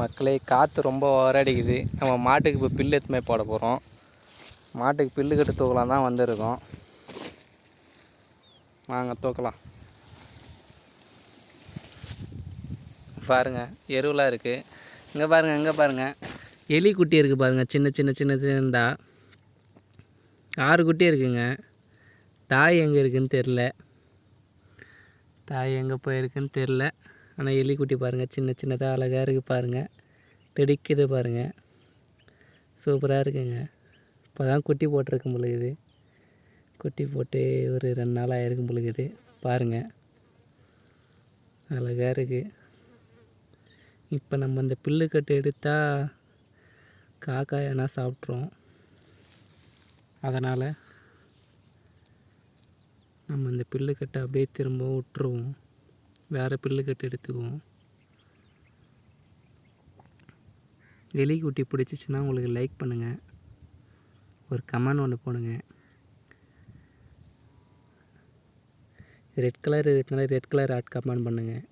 மக்களே காற்று ரொம்ப ஓரடிக்குது நம்ம மாட்டுக்கு இப்போ பில்லு எத்துமே போட போகிறோம் மாட்டுக்கு பில்லு கட்டு தூக்கலாம் தான் வந்திருக்கோம். வாங்க தூக்கலாம். பாருங்க எருவெலாம் இருக்குது இங்கே பாருங்கள் இங்கே பாருங்கள் எலி குட்டி இருக்குது பாருங்கள் சின்ன சின்ன சின்ன சின்னதா. ஆறு குட்டி இருக்குங்க. தாய் எங்கே இருக்குன்னு தெரில தாய் எங்கே போயிருக்குன்னு தெரில ஆனால் எலிக்குட்டி பாருங்கள் சின்ன சின்னதாக அழகாக இருக்குது பாருங்கள் தெடிக்குது பாருங்கள் சூப்பராக இருக்குங்க. இப்போ தான் குட்டி போட்டிருக்கு பொழுது குட்டி போட்டு ஒரு ரெண்டு நாள் ஆயிருக்கும் பொழுது பாருங்கள் அழகாக இருக்குது இப்போ நம்ம இந்த பில்லு கட்டு எடுத்தால் காக்கா எதனா சாப்பிட்ரும் அதனால் நம்ம இந்த பில்லு கட்டை அப்படியே திரும்பவும் விட்டுருவோம். வேறு பில்லு கட்டு எடுத்துக்குவோம். எலி குட்டி பிடிச்சிச்சின்னா உங்களுக்கு லைக் பண்ணுங்கள் ஒரு கமெண்ட் ஒன்று போடுங்க. ரெட் கலர் இருக்கிறதுனால ரெட் கலர் ஆட் கமெண்ட் பண்ணுங்கள்